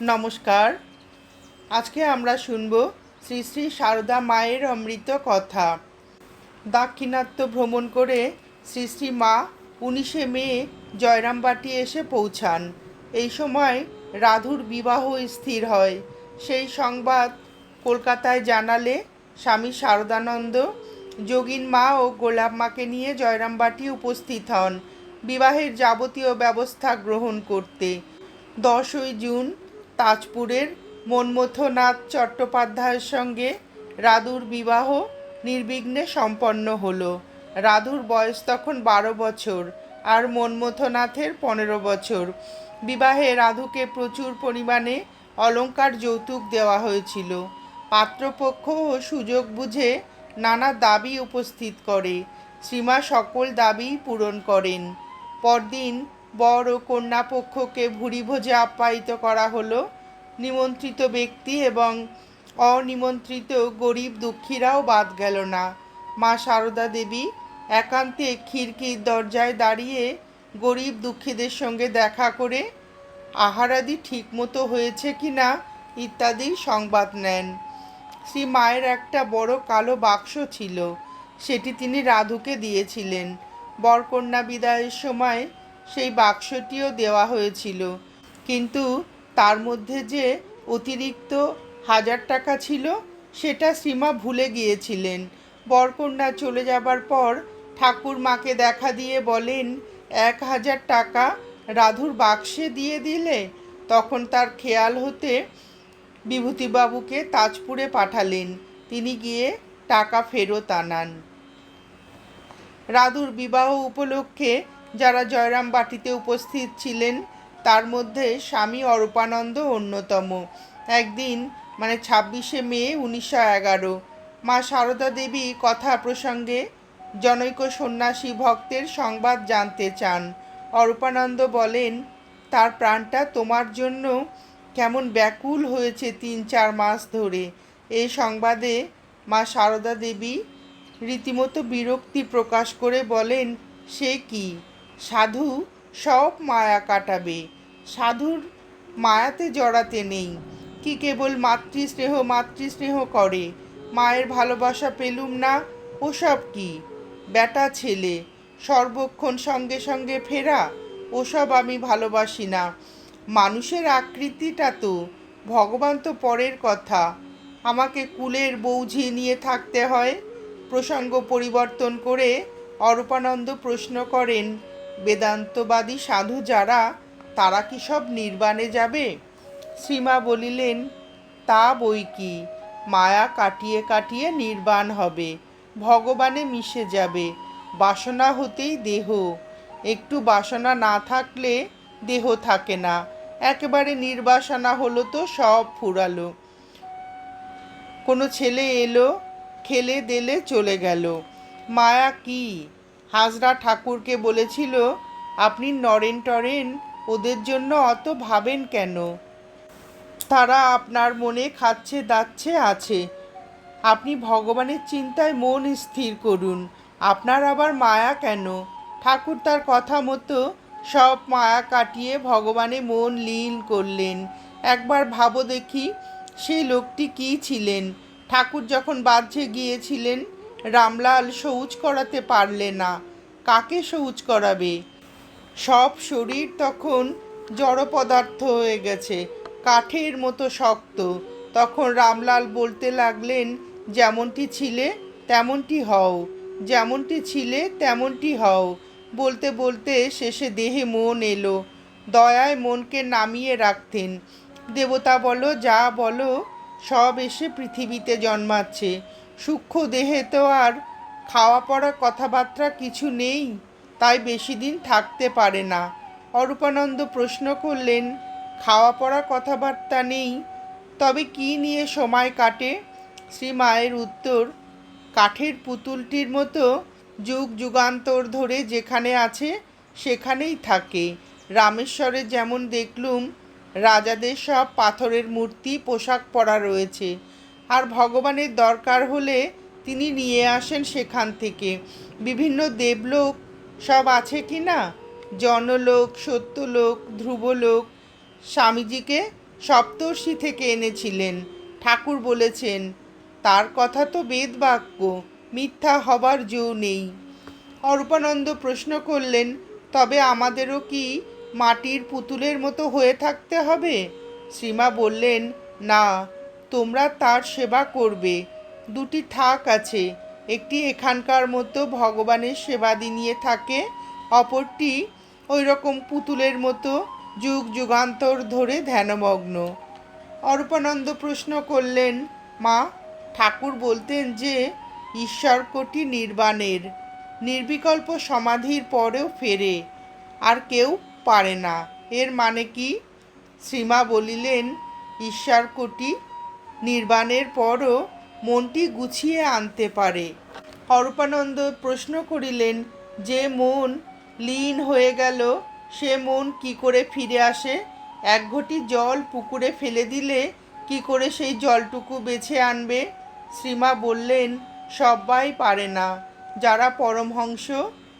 নমস্কার। আজকে আমরা শুনব শ্রী শ্রী সারদা মায়ের অমৃত কথা। দাক্ষিণাত্য ভ্রমণ করে শ্রী শ্রী মা উনিশে মে জয়রামবাটি এসে পৌঁছান। এই সময় রাধুর বিবাহ স্থির হয়। সেই সংবাদ কলকাতায় জানালে স্বামী শারদানন্দ যোগিন মা ও গোলাপ মাকে নিয়ে জয়রামবাটি উপস্থিত হন। বিবাহের যাবতীয় ব্যবস্থা গ্রহণ করতে। দশই জুন তাজপুরের মনমথনাথ চট্টোপাধ্যায়ের সঙ্গে রাধুর বিবাহ নির্বিঘ্নে সম্পন্ন হলো। রাধুর বয়স তখন বারো বছর আর মনমথনাথের পনেরো বছর। বিবাহে রাধুকে প্রচুর পরিমাণে অলংকার যৌতুক দেওয়া হয়েছিল। পাত্রপক্ষ ও সুযোগ বুঝে নানা দাবি উপস্থিত করে। শ্রীমা সকল দাবি পূরণ করেন। পরদিন বর ও কন্যা পক্ষকে ভুরি ভোজে আপ্যায়িত করা হলো। নিমন্ত্রিত ব্যক্তি এবং অনিমন্ত্রিত গরিব দুঃখীরাও বাদ গেল না। মা সারদা দেবী একান্তে খিড়কির দরজায় দাঁড়িয়ে গরিব দুঃখীদের সঙ্গে দেখা করে আহারাদি ঠিকমতো হয়েছে কি না ইত্যাদি সংবাদ নেন। শ্রী মায়ের একটা বড় কালো বাক্স ছিল। সেটি তিনি রাধুকে দিয়েছিলেন। বরকন্যা বিদায়ের সময় সেই বাক্সটিও দেওয়া হয়েছিল। কিন্তু তার মধ্যে যে অতিরিক্ত হাজার টাকা ছিল, সেটা শ্রীমা ভুলে গিয়েছিলেন। বরকন্যা চলে যাবার পর ঠাকুর মাকে দেখা দিয়ে বলেন, এক হাজার টাকা রাধুর বাক্সে দিয়ে দিলে? তখন তার খেয়াল হতে বিভূতিবাবুকে তাজপুরে পাঠালেন। তিনি গিয়ে টাকা ফেরত আনান। রাধুর বিবাহ উপলক্ষে যারা জয়রাম বাটিতে উপস্থিত ছিলেন, তার মধ্যে স্বামী অরূপানন্দ অন্যতম। একদিন মানে ছাব্বিশে মে, উনিশশো এগারো, মা সারদা দেবী কথা প্রসঙ্গে জনৈক সন্ন্যাসী ভক্তের সংবাদ জানতে চান। অরূপানন্দ বলেন, তার প্রাণটা তোমার জন্য কেমন ব্যাকুল হয়েছে তিন চার মাস ধরে। এই সংবাদে মা সারদা দেবী রীতিমতো বিরক্তি প্রকাশ করে বলেন, সে কি? সাধু সব মায়া কাটাবে। সাধুর মায়াতে জড়াতে নেই। কি কেবল মাতৃস্নেহ মাতৃস্নেহ করে। মায়ের ভালোবাসা পেলুম না ওসব কি? বেটা ছেলে, সর্বক্ষণ সঙ্গে সঙ্গে ফেরা ওসব আমি ভালোবাসি না। মানুষের আকৃতিটা তো, ভগবান তো পরের কথা। আমাকে কুলের বৌঝি নিয়ে থাকতে হয়। প্রসঙ্গ পরিবর্তন করে অরূপানন্দ প্রশ্ন করেন বেদান্তবাদী সাধু যারা, তারা কি সব নির্বাণে যাবে? শ্রীমা বলিলেন, তা বই কি? মায়া কাটিয়ে কাটিয়ে নির্বাণ হবে, ভগবানে মিশে যাবে, বাসনা হতেই দেহ। একটু বাসনা না থাকলে দেহ থাকে না, একেবারে নির্বাসনা হলো তো সব ফুরালো। কোনো ছেলে এলো, খেলে দেলে চলে গেল, মায়া কি? হাজরা ঠাকুরকে বলেছিল, আপনি নরেন টরেন, ওদের জন্য অত ভাবেন কেন? তারা আপনার মনে খাচ্ছে দাচ্ছে আছে। আপনি ভগবানের চিন্তায় মন স্থির করুন। আপনার আবার মায়া কেন? ঠাকুর তার কথা মতো সব মায়া কাটিয়ে ভগবানে মন লীন করলেন। একবার ভাবো দেখি সেই লোকটি কী ছিলেন? ঠাকুর যখন বাহ্যে গিয়েছিলেন রামলাল শৌচ করাতে পারলে না। কাকে শৌচ করাবে? সব শরীর তখন জড় পদার্থ হয়ে গেছে, কাঠের মতো শক্ত। তখন রামলাল বলতে লাগলেন, যেমনটি ছিলে, তেমনটি হও। যেমনটি ছিলে, তেমনটি হও। বলতে বলতে শেষে দেহে মন এলো। দয়ায় মনকে নামিয়ে রাখতেন। দেবতা বলো, যা বলো, সব এসে পৃথিবীতে জন্মাচ্ছে। সূক্ষ্ম দেহে তো আর খাওয়া পড়া কথাবার্তা কিছু নেই, তাই বেশি দিন থাকতে পারে না। অরূপানন্দ প্রশ্ন করলেন, খাওয়া পড়া কথাবার্তা নেই, তবে কি নিয়ে সময় কাটে? শ্রী মায়ের উত্তর, কাঠের পুতুলটির মতো যুগ যুগান্তর ধরে যেখানে আছে, সেখানেই থাকে। রামেশ্বরে যেমন দেখলুম, রাজাদের সব পাথরের মূর্তি পোশাক পরা রয়েছে। আর ভগবানের দরকার হলে তিনি নিয়ে আসেন সেখান থেকে। বিভিন্ন দেবলোক সব আছে কি না? জনলোক, সত্যলোক, ধ্রুবলোক। স্বামীজিকে সপ্তর্ষি থেকে এনেছিলেন। ঠাকুর বলেছেন, তার কথা তো বেদ বাক্য মিথ্যা হবার জো নেই। অরূপানন্দ প্রশ্ন করলেন, তবে আমাদেরও কি মাটির পুতুলের মতো হয়ে থাকতে হবে? শ্রীমা বললেন, না। তোমরা তার সেবা করবে। দুটি থাক আছে। একটি এখানকার মতো ভগবানের সেবাদি নিয়ে থাকে, অপরটি ওই রকম পুতুলের মতো যুগ যুগান্তর ধরে ধ্যানমগ্ন। অরূপানন্দ প্রশ্ন করলেন, মা, ঠাকুর বলতেন যে, ঈশ্বর কোটি নির্বাণের। নির্বিকল্প সমাধির পরেও ফেরে। আর কেউ পারে না। এর মানে কি? শ্রীমা বলিলেন, ঈশ্বর কোটি নির্বাণের পরও মনটি গুছিয়ে আনতে পারে। অরূপানন্দ প্রশ্ন করিলেন, যে মন লীন হয়ে গেল, সে মন কি করে ফিরে আসে? এক ঘটি জল পুকুরে ফেলে দিলে কি করে সেই জলটুকু বেছে আনবে? শ্রীমা বললেন সবাই পারে না। যারা পরমহংস,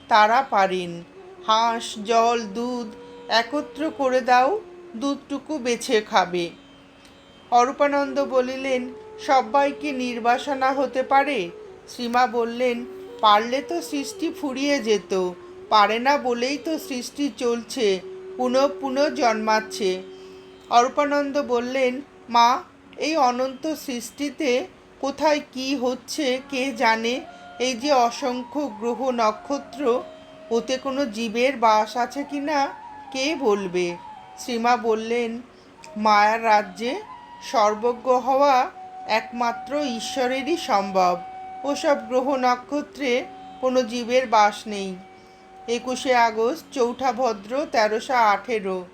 তারা পারেন। হাঁস, জল, দুধ একত্র করে দাও, দুধটুকু বেছে খাবে। অরূপানন্দ বলিলেন সবাইকে নির্বাসনা হতে পারে? শ্রীমা বললেন, পারলে তো সৃষ্টি ফুরিয়ে যেত, পারে না বলেই তো সৃষ্টি চলছে, পুনঃ পুনঃ জন্মাচ্ছে। অরূপানন্দ বললেন, মা, এই অনন্ত সৃষ্টিতে কোথায় কি হচ্ছে কে জানে? এই যে অসংখ্য গ্রহ নক্ষত্র, ওতে কোনো জীবের বাস আছে কি না কে বলবে? শ্রীমা বললেন, মায়ার রাজ্যে সর্বজ্ঞ হওয়া একমাত্র ঈশ্বরেরই সম্ভব। ওসব গ্রহ নক্ষত্রে কোনো জীবের বাস নেই। একুশে আগস্ট, চৌঠা ভদ্র, তেরোশো আঠেরো।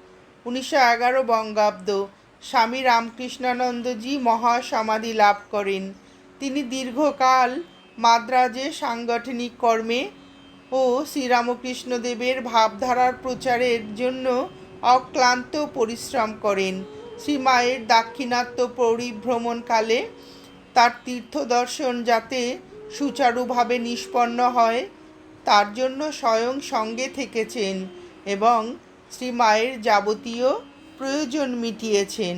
উনিশশো এগারো বঙ্গাব্দ। স্বামী রামকৃষ্ণানন্দজি মহাসমাধি লাভ করেন। তিনি দীর্ঘকাল মাদ্রাজে সাংগঠনিক কর্মে ও শ্রীরামকৃষ্ণদেবের ভাবধারার প্রচারের জন্য অক্লান্ত পরিশ্রম করেন। শ্রী মায়ের দাক্ষিণাত্য পরিভ্রমণকালে। তার তীর্থ দর্শন যাতে সুচারুভাবে নিষ্পন্ন হয়, তার জন্য স্বয়ং সঙ্গে থেকেছেন এবং শ্রী মায়ের যাবতীয় প্রয়োজন মিটিয়েছেন।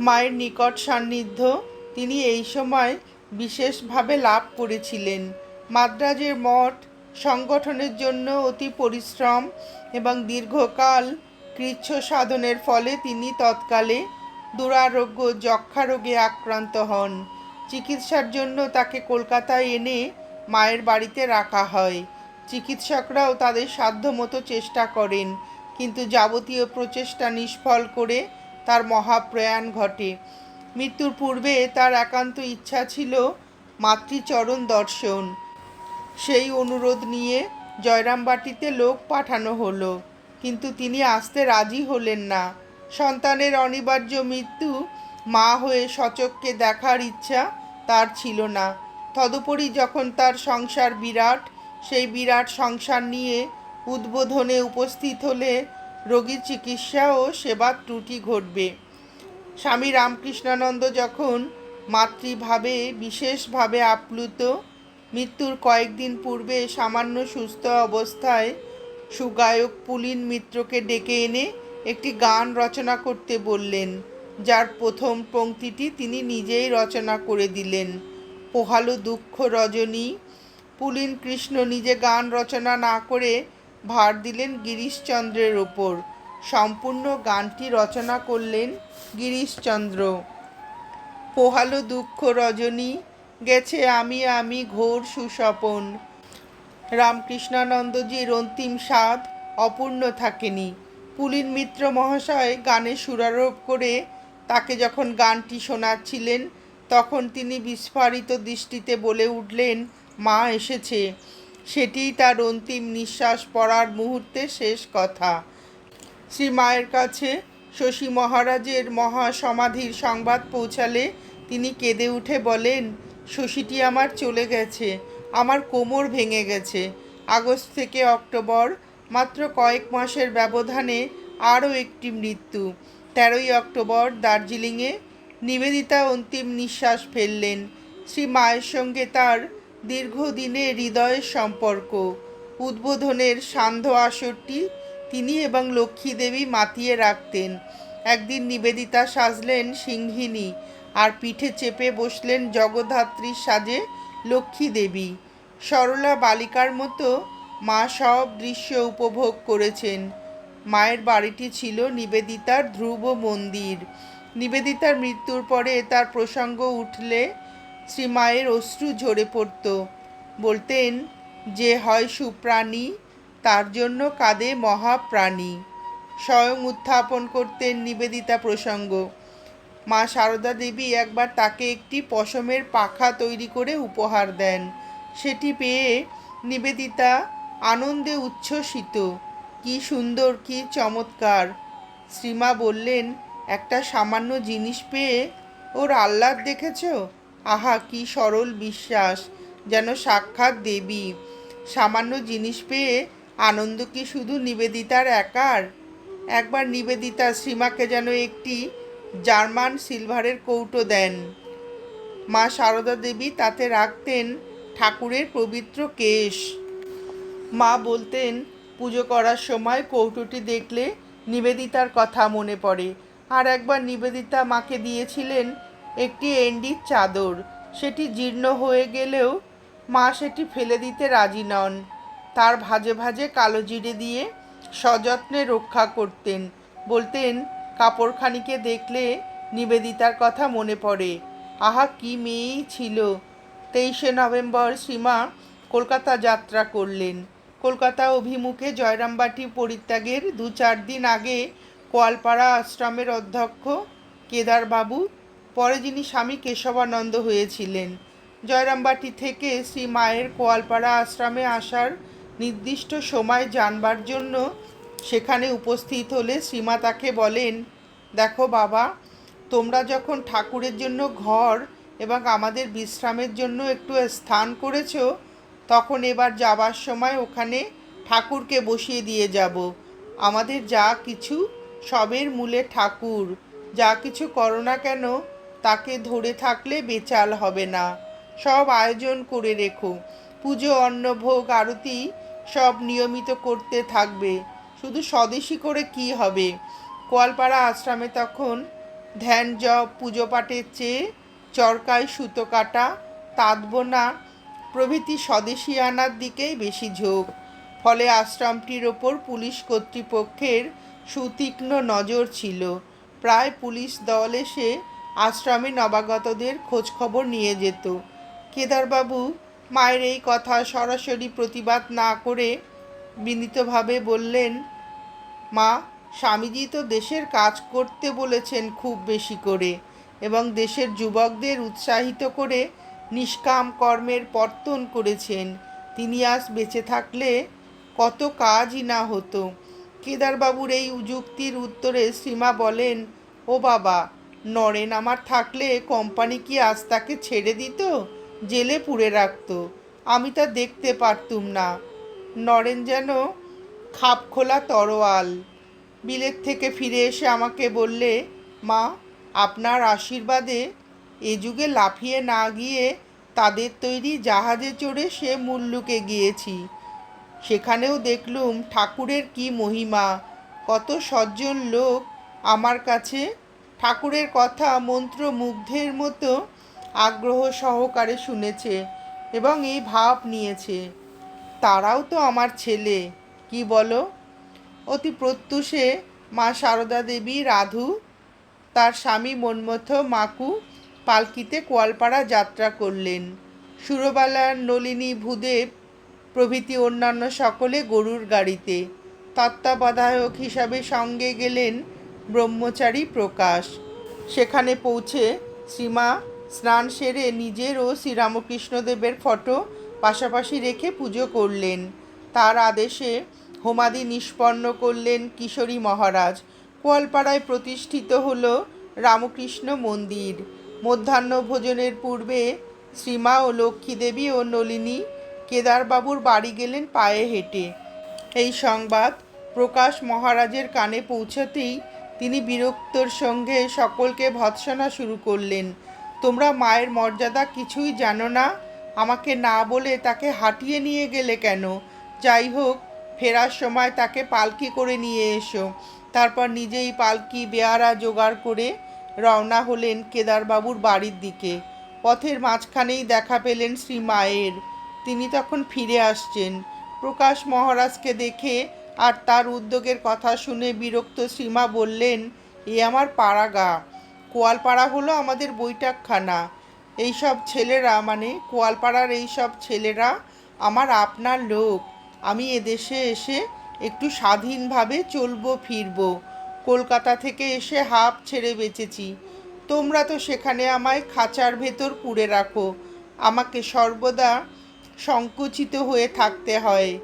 মায়ের নিকট সান্নিধ্য তিনি এই সময় বিশেষভাবে লাভ করেছিলেন। মাদ্রাজের মঠ সংগঠনের জন্য অতি পরিশ্রম এবং দীর্ঘকাল কৃচ্ছ সাধনের ফলে তিনি তৎকালে দুরারোগ্য যক্ষা রোগে আক্রান্ত হন। চিকিৎসার জন্য তাকে কলকাতায় এনে মায়ের বাড়িতে রাখা হয়। চিকিৎসকরাও তাদের সাধ্যমতো চেষ্টা করেন, কিন্তু যাবতীয় প্রচেষ্টা নিষ্ফল করে তার মহাপ্রয়াণ ঘটে। মৃত্যুর পূর্বে তার একান্ত ইচ্ছা ছিল মাতৃচরণ দর্শন। সেই অনুরোধ নিয়ে জয়রামবাটিতে লোক পাঠানো হলো। কিন্তু তিনি আসতে রাজি হলেন না। সন্তানের অনিবার্য মৃত্যু মা হয়ে সচককে দেখার ইচ্ছা তার ছিল না। তদুপরি যখন তার সংসার বিরাট, সেই বিরাট সংসার নিয়ে উদ্বোধনে উপস্থিত হলে রোগীর চিকিৎসা ও সেবার ত্রুটি ঘটবে। স্বামী রামকৃষ্ণানন্দ যখন মাতৃভাবে, বিশেষভাবে আপ্লুত, মৃত্যুর কয়েকদিন পূর্বে সামান্য সুস্থ অবস্থায় সুগায়ক পুলিন মিত্রকে ডেকে এনে একটি গান রচনা করতে বললেন, যার প্রথম পংক্তিটি তিনি নিজেই রচনা করে দিলেন। পোহালো দুঃখ রজনী, পুলিন কৃষ্ণ নিজে গান রচনা না করে ভার দিলেন গিরিশচন্দ্রের ওপর। সম্পূর্ণ গানটি রচনা করলেন গিরিশচন্দ্র। পোহালো দুঃখ রজনী, গেছে আমি আমি ঘোর সুস্বপন রামকৃষ্ণানন্দজির অন্তিম স্বাদ অপূর্ণ থাকেনি। পুলিন মিত্র মহাশয় গানে সুরারোপ করে তাকে যখন গানটি শোনাচ্ছিলেন, তখন তিনি বিস্ফারিত দৃষ্টিতে বলে উঠলেন, মা এসেছে। সেটিই তার অন্তিম নিঃশ্বাস পড়ার মুহূর্তে শেষ কথা। শ্রী মায়ের কাছে শশী মহারাজের মহা সমাধির সংবাদ পৌঁছালে তিনি কেঁদে উঠে বলেন, শশীটি আমার চলে গেছে। আমার কোমর ভেঙে গেছে। আগস্ট থেকে অক্টোবর, মাত্র কয়েক মাসের ব্যবধানে আরও একটি মৃত্যু। তেরোই অক্টোবর দার্জিলিংয়ে নিবেদিতা অন্তিম নিঃশ্বাস ফেললেন। শ্রী মায়ের সঙ্গে তার দীর্ঘদিনে হৃদয়ের সম্পর্ক, উদ্বোধনের সান্ধ্য আসরটি তিনি এবং লক্ষ্মী দেবী মাতিয়ে রাখতেন। একদিন নিবেদিতা সাজলেন সিংহিনী আর পিঠে চেপে বসলেন জগদ্ধাত্রীর সাজে লক্ষ্মী দেবী। সরলা বালিকার মতো মা সব দৃশ্য উপভোগ করেছেন। মায়ের বাড়িটি ছিল নিবেদিতার ধ্রুব মন্দির। নিবেদিতার মৃত্যুর পরে তার প্রসঙ্গ উঠলে শ্রীমায়ের অশ্রু ঝরে পড়ত। বলতেন, যে হয় সুপ্রাণী, তার জন্য কাঁদে মহাপ্রাণী। স্বয়ং উত্থাপন করতেন নিবেদিতা প্রসঙ্গ। মা সারদা দেবী একবার তাকে একটি পশমের পাখা তৈরি করে উপহার দেন। সেটি পেয়ে নিবেদিতা আনন্দে উচ্ছ্বসিত। কি সুন্দর, কি চমৎকার। শ্রীমা বললেন, একটা সামান্য জিনিস পেয়ে ওর আহ্লাদ দেখেছ? আহা, কি সরল বিশ্বাস, যেন সাক্ষাৎ দেবী। সামান্য জিনিস পেয়ে আনন্দ কি শুধু নিবেদিতার একার? একবার নিবেদিতা শ্রীমাকে যেন একটি জার্মান সিলভারের কৌটো দেন। মা সারদা দেবী তাতে রাখতেন ঠাকুরের পবিত্র কেশ। মা বলতেন, পুজো করার সময় কৌটোটি দেখলে নিবেদিতার কথা মনে পড়ে। আর একবার নিবেদিতা মাকে দিয়েছিলেন একটি এন্ডির চাদর। সেটি জীর্ণ হয়ে গেলেও মা সেটি ফেলে দিতে রাজি নন। তার ভাজে ভাজে কালো জিরে দিয়ে সযত্নে রক্ষা করতেন। বলতেন, কাপড়খানিকে দেখলে নিবেদিতার কথা মনে পড়ে। আহা, কি মেয়েই ছিল। তেইশে নভেম্বর সীমা কলকাতা যাত্রা করলেন। কলকাতা অভিমুখে জয়রামবাটি পরিত্যাগের দু চার দিন আগে কোয়ালপাড়া আশ্রমের অধ্যক্ষ কেদারবাবু, পরে যিনি স্বামী কেশবানন্দ হয়েছিলেন। জয়রামবাটি থেকে শ্রী মায়ের কোয়ালপাড়া আশ্রমে আসার নির্দিষ্ট সময় জানবার জন্য সেখানে উপস্থিত হলে শ্রীমা তাকে বলেন, দেখো বাবা, তোমরা যখন ঠাকুরের জন্য ঘর এবং আমাদের বিশ্রামের জন্য একটু স্থান করেছ, তখন এবার যাবার সময় ওখানে ঠাকুরকে বসিয়ে দিয়ে যাব। আমাদের যা কিছু সবের মূলে ঠাকুর। যা কিছু করো না কেন, তাকে ধরে থাকলে বেচাল হবে না। সব আয়োজন করে রেখো। পুজো, অন্নভোগ, আরতি সব নিয়মিত করতে থাকবে। শুধু স্বদেশী করে কি হবে? কোয়ালপাড়া আশ্রমে তখন ধ্যান, জপ, পুজো পাঠের চেয়ে চরকায় সুতো কাটা তাঁত বোনা প্রভৃতি স্বদেশী আনার দিকেই বেশি ঝোঁক। ফলে আশ্রমটির ওপর পুলিশ কর্তৃপক্ষের সুতীক্ষ্ণ নজর ছিল। প্রায় পুলিশ দল এসে আশ্রমে নবাগতদের খোঁজখবর নিয়ে যেত। কেদারবাবু মায়ের এই কথা সরাসরি প্রতিবাদ না করে বিনীতভাবে বললেন, মা, স্বামীজি তো দেশের কাজ করতে বলেছেন খুব বেশি করে। এবং দেশের যুবকদের উৎসাহিত করে নিষ্কাম কর্মের পর্তন করেছেন। তিনি আজ বেঁচে থাকলে কত কাজই না হতো। কেদারবাবুর এই যুক্তির উত্তরে শ্রীমা বলেন, ও বাবা, নরেন আমার থাকলে কোম্পানি কি আজ তাকে ছেড়ে দিত? জেলে পুড়ে রাখতো। আমি তা দেখতে পারতুম না। নরেন যেন খাপ খোলা তরোয়াল। বিলেত থেকে ফিরে এসে আমাকে বললে, মা আপনার আশীর্বাদে এ যুগে লাফিয়ে না গিয়ে তাদের তৈরি জাহাজে চড়ে সে মুল্লুকে গিয়েছি। সেখানেও দেখলুম ঠাকুরের কি মহিমা, কত সজ্জন লোক আমার কাছে। ঠাকুরের কথা মন্ত্রমুগ্ধের মতো আগ্রহ সহকারে শুনেছে এবং এই ভাব নিয়েছে। তারাও তো আমার ছেলে, কি বলো? অতি প্রত্যুষে মা সারদা দেবী রাধু তার স্বামী মন্মথ মাকু পালকিতে কোয়ালপাড়া যাত্রা করলেন। সুরবালার নলিনী ভূদেব প্রভৃতি অন্যান্য সকলে গরুর গাড়িতে। তত্ত্বাবধায়ক হিসাবে সঙ্গে গেলেন ব্রহ্মচারী প্রকাশ। সেখানে পৌঁছে শ্রীমা স্নান সেরে নিজের ও শ্রীরামকৃষ্ণদেবের ফটো পাশাপাশি রেখে পুজো করলেন। তার আদেশে হোমাদি নিষ্পন্ন করলেন কিশোরী মহারাজ। কোয়ালপাড়ায় প্রতিষ্ঠিত হল রামকৃষ্ণ মন্দির। মধ্যাহ্ন ভোজনের পূর্বে শ্রীমা ও লক্ষ্মীদেবী ও নলিনী কেদারবাবুর বাড়ি গেলেন পায়ে হেঁটে। এই সংবাদ প্রকাশ মহারাজের কানে পৌঁছতেই তিনি বিরক্তর সঙ্গে সকলকে ভৎসনা শুরু করলেন। তোমরা মায়ের মর্যাদা কিছুই জানো না? আমাকে না বলে তাকে হাঁটিয়ে নিয়ে গেলে কেন? যাই হোক, ফেরার সময় তাকে পালকি করে নিয়ে এসো। তারপর নিজেই পালকি বেয়ারা জোগাড় করে রওনা হলেন কেদারবাবুর বাড়ির দিকে। পথের মাঝখানেই দেখা পেলেন শ্রী মায়ের। তিনি তখন ফিরে আসছেন। প্রকাশ মহারাজকে দেখে আর তার উদ্যোগের কথা শুনে বিরক্ত শ্রীমা বললেন, এ আমার পাড়াগা। কোয়ালপাড়া হলো আমাদের বৈঠকখানা। এইসব ছেলেরা মানে কোয়ালপাড়ার এইসব ছেলেরা আমার আপনার লোক। আমি এদেশে এসে একটু স্বাধীনভাবে চলবো, ফিরবো। কলকাতা থেকে এসে হাফ ছেড়ে বেঁচেছি। তোমরা তো সেখানে আমায় খাঁচার ভেতর পুড়ে রাখো। আমাকে সর্বদা সংকুচিত হয়ে থাকতে হয়।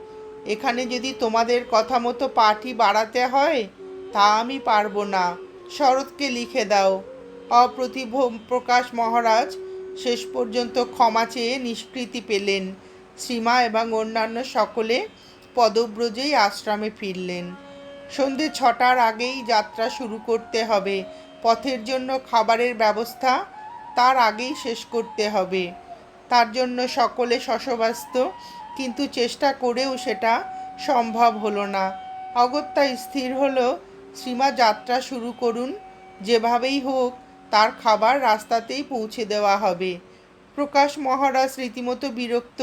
এখানে যদি তোমাদের কথা মতো পার্টি বাড়াতে হয়, তা আমি পারব না। শরৎকে লিখে দাও। অপ্রতিভ প্রকাশ মহারাজ শেষ পর্যন্ত ক্ষমা চেয়ে নিষ্কৃতি পেলেন। সীমা এবং অন্যান্য সকলে পদব্রজেই আশ্রমে ফিরলেন। সন্ধে ছটার আগেই যাত্রা শুরু করতে হবে। পথের জন্য খাবারের ব্যবস্থা তার আগেই শেষ করতে হবে। তার জন্য সকলে শশব্যস্ত, কিন্তু চেষ্টা করেও সেটা সম্ভব হলো না। অগত্যা স্থির হলো সীমা যাত্রা শুরু করুন, যেভাবেই হোক তার খাবার রাস্তাতেই পৌঁছে দেওয়া হবে। প্রকাশ মহারাজ রীতিমতো বিরক্ত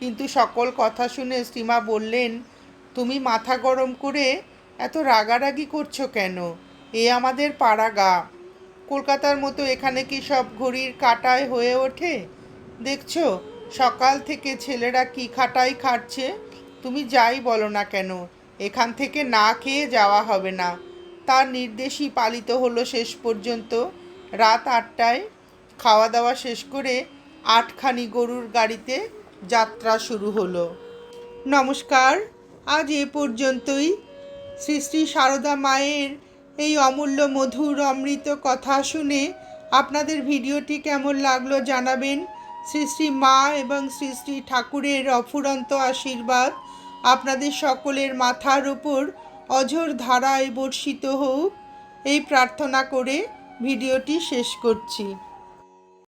কিন্তু সকল কথা শুনে শ্রীমা বললেন, তুমি মাথা গরম করে এত রাগারাগি করছ কেন? এ আমাদের পাড়া গা। কলকাতার মতো এখানে কি সব ঘড়ির কাটায় হয়ে ওঠে? দেখছ, সকাল থেকে ছেলেরা কি খাটাই খাটছে? তুমি যাই বলো না কেন? এখান থেকে না খেয়ে যাওয়া হবে না। তার নির্দেশই পালিত হলো শেষ পর্যন্ত। রাত আটটায় খাওয়া দাওয়া শেষ করে আটখানি গরুর গাড়িতে যাত্রা শুরু হলো। নমস্কার, আজ এ পর্যন্তই। শ্রী শ্রী সারদা মায়ের এই অমূল্য মধুর অমৃত কথা শুনে আপনাদের ভিডিওটি কেমন লাগল জানাবেন। শ্রী শ্রী মা এবং শ্রী শ্রী ঠাকুরের অফুরন্ত আশীর্বাদ আপনাদের সকলের মাথার ওপর অঝোর ধারায় বর্ষিত হোক। এই প্রার্থনা করে ভিডিওটি শেষ করছি।